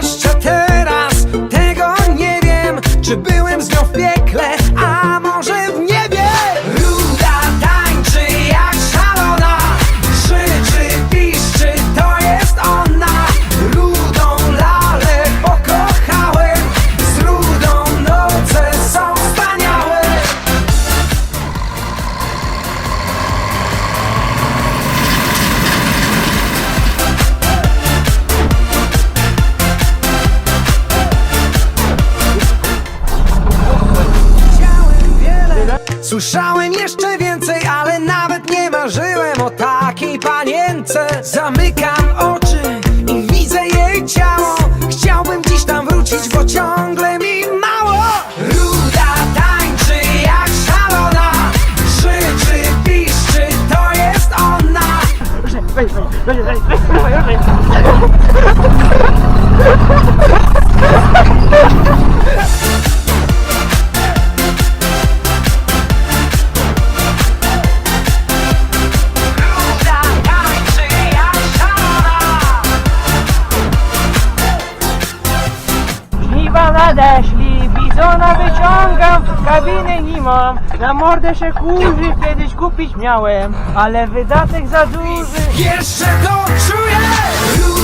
Jeszcze słyszałem jeszcze więcej, ale nawet nie marzyłem o takiej panience. Zamykam oczy i widzę jej ciało. Chciałbym dziś tam wrócić, bo ciągle mi mało. Ruda tańczy jak szalona, krzyczy, piszczy, to jest ona. Nadeszli, bizona wyciągam, kabiny nie mam. Na mordę się kurzy, kiedyś kupić miałem, ale wydatek za duży. Jeszcze to czuję!